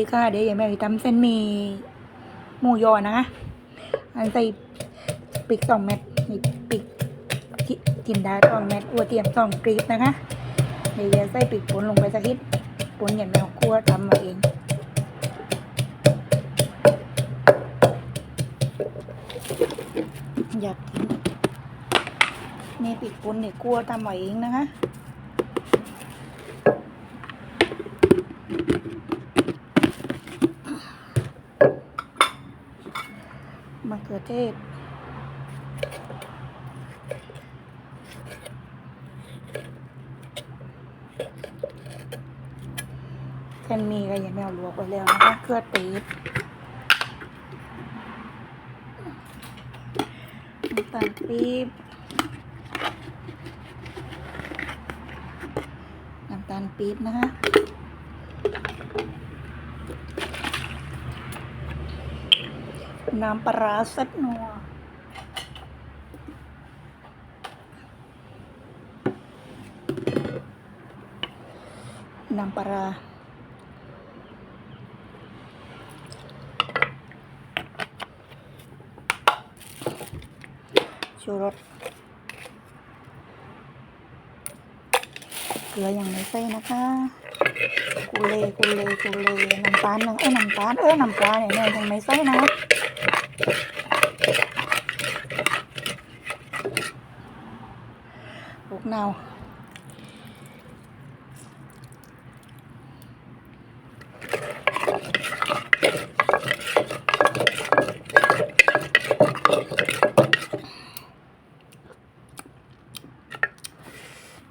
ดีค่ะเดี๋ยวย่าแม่ทำเส้นมีหมูยอนะคะ อันใส่ปิกสองเม็ดนี่ปิกกินได้สองเม็ดอัวเตรียมสองกรีบนะคะเดี๋ยวใส่ปิกปนลงไปสักนิดปนอย่างแมวคั่วทำมาเองอยากกินนี่ปิกปนเนี่ยคั่วทำมาเองนะคะ มะเขือเทศเส้นมีก็ยังไม่เอาลวกไว้แล้วนะคะเครือตีดน้ำตาลปี๊บน้ำตาลปี๊บนะคะ น้ำปลาร้าเซ็ตนัวน้ำปลาร้าชูรสเกลืออย่างไม่ใส่นะคะ กุเลกุเลกุเลน้ำตาลนะเอ้ยน้ำตาลเอ้ยน้ำปลาเนี่ยเนี่ยยังไม่ใส่นะลูกนาว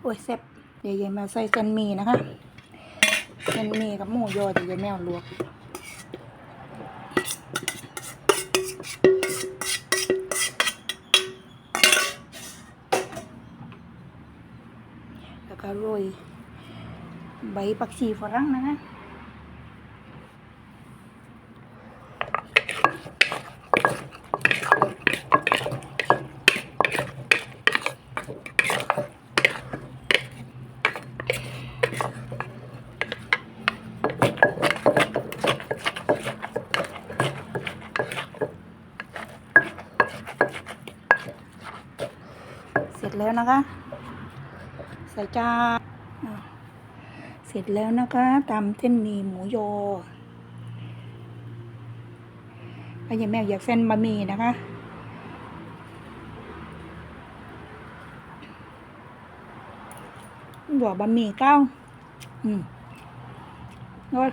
โอ้ยแซ่บเดี๋ยวยายแมวใส่เส้นหมี่นะคะ เส้นมีกับหมูยอแต่ยวยายแมวลวกแล้วก็โรยใบผักชีฝรั่งนะคะ แล้วนะคะ ใส่จานเสร็จแล้วนะคะตำเส้นหมี่หมูยอถ้ายังแม่อยากเส้นบะหมี่นะคะบอกบะหมี่เก้า อืมโอ้ย